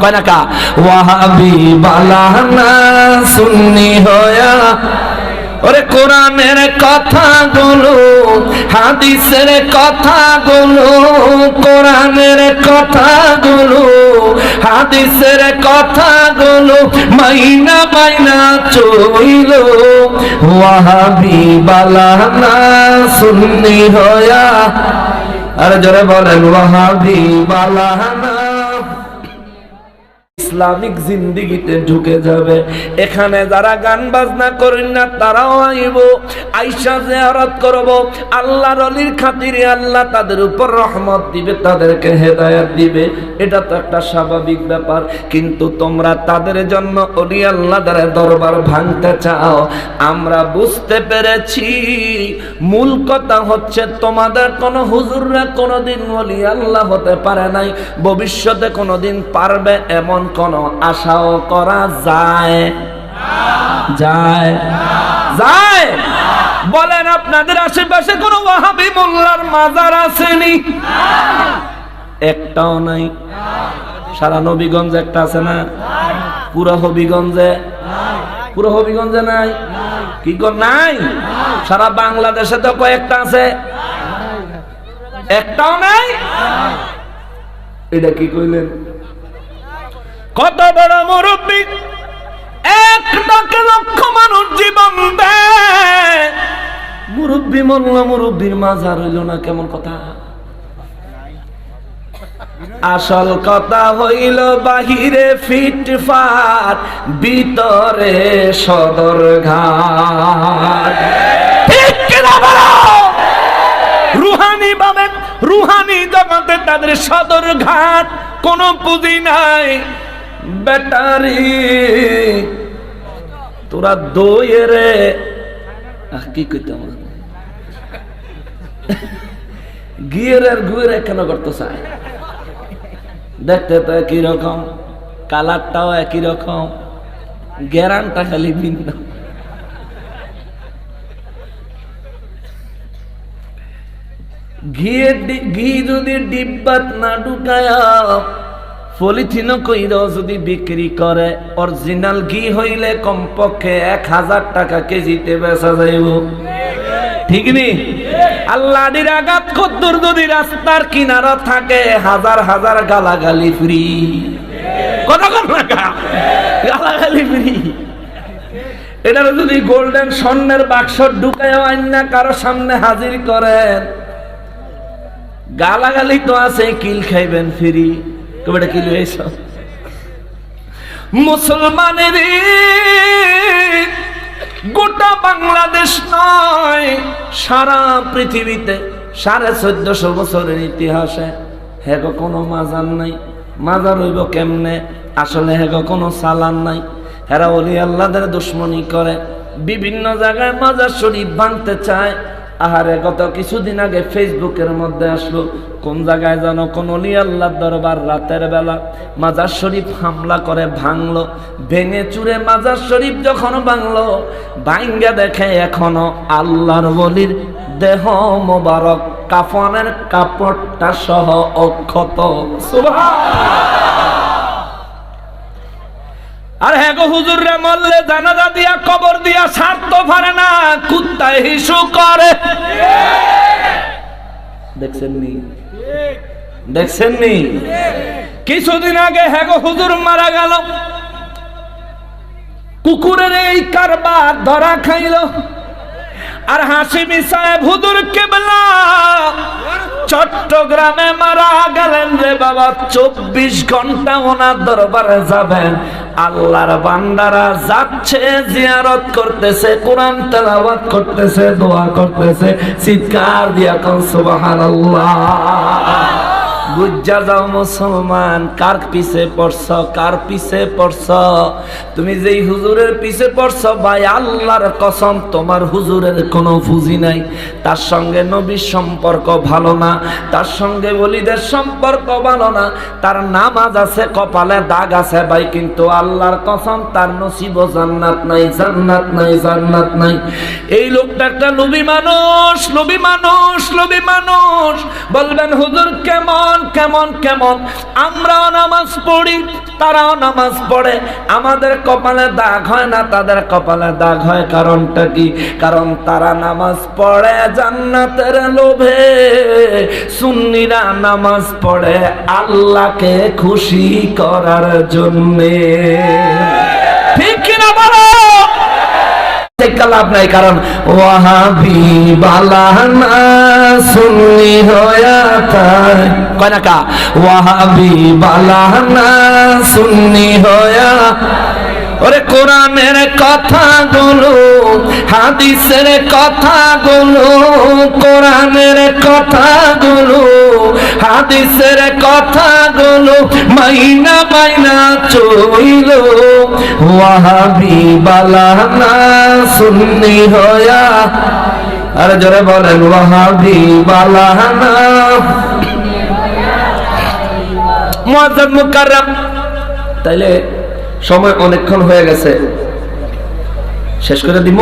কয় না কা ওয়াহাবি বালানা সুন্নি হয়া। ওরে কোরআনের কথাগুলো, হাদিসের মাইনা মাইনা চইল। ওয়াহাবি বালানা সুন্নি হয়া। আরে জোরে বলেন, ওয়াহাবি বালানা ইসলামিক জিন্দিগিতে ঢুকে যাবে। এখানে যারা গান বাজনা করেন না, তারাও আইব। আইসা জিয়ারত করব। আল্লাহর অলির খাতিরে আল্লাহ তাদের উপর রহমত দিবে, তাদেরকে হেদায়েত দিবে। এটা তো একটা স্বাভাবিক ব্যাপার। কিন্তু তোমরা তাদের জন্য অলি আল্লাহ দ্বারা দরবার ভাঙতে চাও। আমরা বুঝতে পেরেছি। মূল কথা হচ্ছে, তোমাদের কোনো হুজুররা কোনোদিন অলি আল্লাহ হতে পারে নাই। ভবিষ্যতে কোনোদিন পারবে এমন কোনো আশাও করা যায়। যায়। যায়। বলেন, আপনাদের আশেপাশে কোনো ওয়াহাবি মোল্লার মাজার আসেনি? একটাও নাই। সারা নবীগঞ্জে একটা আছে না? পুরো হবিগঞ্জে পুরো হবিগঞ্জে নাই? কি কর, নাই? সারা বাংলাদেশে তো কয়েকটা আছে। একটাও নাই? এটা কি কইলেন? কত বড় মুরব্বী। এক লাখে লক্ষ মানুষ জীবন মুরব্বী মল্লা মুরব্বীর মাঝার হইল না, কেমন কথা? আসল কথা হইল বাহিরে ফিটফাট ভিতরে সদর ঘাট? রুহানি ভাবে রুহানি জগতে তাদের সদর ঘাট কোন পুঁজি নাই। ব্যাটারি, তোরা দইয়ে রে। কি কইতাম গিয়ের আর গুয়ের কেন করতে চায় দেখতে তো একই রকম, কালারটাও একই রকম, গ্যারানটা খালি ভিন্ন। ঘি যদি ডিব্বাত না ঢুকায়া পলিথিন কইর যদি বিক্রি করে। অরিজিনাল ঘি হইলে কমপক্ষে এক হাজার টাকা কেজিতে বেচা যাইব। ঠিক নি? আল্লাহর আঘাত কদ্দুর যদি রাস্তার কিনারা থাকে, হাজার হাজার গালাগালি ফ্রি। কথা গালাগালি ফ্রি। এটার যদি গোল্ডেন স্বর্ণের বাক্স ঢুকায় আইন কারও সামনে হাজির করেন, গালাগালি তো আছে, কিল খাইবেন ফ্রি। তবে এটা কিল হয়েছ মুসলমানের গোটা বাংলাদেশ নয়, সারা পৃথিবীতে সাড়ে চোদ্দশো বছরের ইতিহাসে হেগ কোনো মাজার নাই। মাজার হইব কেমনে? আসলে হেগ কোনো সালান নাই। হেরা অলি আল্লাদের দুশ্মনী করে। বিভিন্ন জায়গায় মাজার শরীফ ভাঙতে চায়। আহারে, গত কিছুদিন আগে ফেসবুকের মধ্যে আসলো, কোন জায়গায় যেন কোন আল্লাহ দরবার রাতের বেলা মাজার শরীফ হামলা করে ভাঙলো, ভেঙে চুরে মাজার শরীফ যখন ভাঙলো ভাঙ্গা দেখে এখনও আল্লাহর বলির দেহ মোবারক, কাফনের কাপড়টা সহ অক্ষত। আর হ্যাঁ গো মরলে জানাজা দিয়া, কবর দিয়া সারত পারে না, কুত্তায় হিসু করে। দেখছেন নি দেখছেন নি কিছুদিন আগে হ্যাঁ হুজুর মারা গেল। কুকুরের এই কারবার ধরা খাইল। আর হাসিমি সাহেব, হুজুর কেবলা, চট্টগ্রামে মারা গেলেন রে বাবা, চব্বিশ ঘণ্টা ওনার দরবারে যাবেন। আল্লাহর বান্দারা যাচ্ছে জিয়ারত করতেছে কোরআন তেলাওয়াত করতেছে দোয়া করতেছে চিৎকার দিয়া কোন সুবহানাল্লাহ। বুঝা যাও মুসলমান, কার পিছে পড়ছ, কার পিছে পড়ছ? তুমি যেই হুজুরের পিছে পড়ছ, ভাই, আল্লাহর কসম, তোমার হুজুরের কোনো ফুজি নাই। তার সঙ্গে নবীর সম্পর্ক ভালো না, তার সঙ্গে বলিদের সম্পর্ক ভালো না। তার নামাজ আছে, কপালে দাগ আছে, ভাই, কিন্তু আল্লাহর কসম, তার নসিব জান্নাত নাই জান্নাত নাই জান্নাত নাই। এই লোকটা একটা নবী মানুষ নবী মানুষ নবী মানুষ। বলবেন, হুজুর, কেমন? কেমন কেমন? আমরাও নামাজ পড়ি, তারাও নামাজ পড়ে। আমাদের কপালে দাগ হয় না, তাদের কপালে দাগ হয় কারণটা কি? কারণ তারা নামাজ পড়ে জান্নাতের লোভে। সুন্নিরা নামাজ পড়ে আল্লাহকে খুশি করার জন্যে। ঠিক কিনা বলো? দেখা লাভ নাই, কারণ ওয়াহাবি বালানা সুন্নি হয়া কয় না কা? ওয়াহাবি বালানা সুন্নি হয়া ওরে কোরআনের কথাগুলো, হাদিসের কথাগুলো, কোরআনের কথাগুলো, হাদিসের কথাগুলো মাইনা মাইনা চইল। ওয়াহাবি বালানা সুন্নি হয়া। আরে জোরে বলেন, ওয়াহাবি বালানা মুআজ্জাজ মুকাররম। তাইলে সময় অনেকক্ষণ হয়ে গেছে। শেষ করে দিব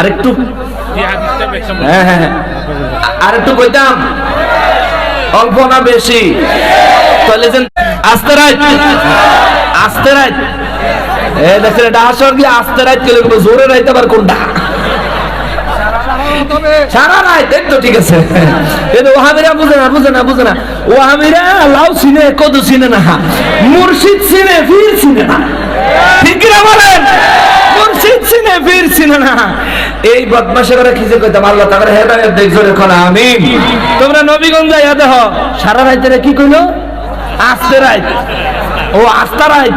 আরেকটু? হ্যাঁ হ্যাঁ হ্যাঁ। আরেকটু কইতাম, অল্প না বেশি। তাহলে যেন আস্তে রাইত আস্তে রাইত এ দেখেন, এটা আসর গিয়ে আস্তে রাইত কেলে জোরে রাইতে আবার কোনটা? সারা রাইত এই তো ঠিক আছে। কিন্তু ওহামিরা বুঝে না বুঝে না বুঝে না। ওহামিরা লাউ চিনে, কদু চিনে না। মুর্শিদ চিনে, ফির চিনে না। ঠিক না বলেন? মুর্শিদ চিনে, ফির চিনে না। এই বদমাশেরা খিজে কইতাম? আল্লাহ তাআলা হেদায়েত দেখ, জোরে কোন, আমিন। তোমরা নবীগঞ্জ যাইয়া দেহ সারা রাইতে কি কইলো? আস্তে রাইত ও আস্তা রাইত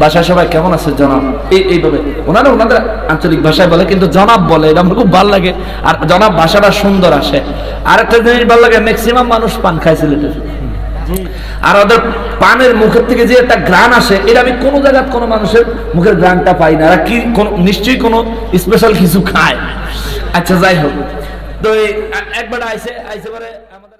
বাসায় সবাই কেমন আছে জনাব? এই, এইভাবে। ওনারা ওনাদের আঞ্চলিক ভাষায় বলে, কিন্তু জনাব বলে, এটা আমার খুব ভালো লাগে। আর জনাব ভাষাটা সুন্দর আসে। আর একটা জিনিস ভালো লাগে ম্যাক্সিমাম মানুষ পান খায় সিলেটের আর ওদের পানের মুখের থেকে যে একটা গ্রান আসে, এটা আমি কোনো জায়গায় কোনো মানুষের মুখের গ্রানটা পাই না। কি কোন, নিশ্চয়ই কোনো স্পেশাল কিছু খায়। আচ্ছা যাই হোক। তো একবার আইসে আইসে পরে আমাদের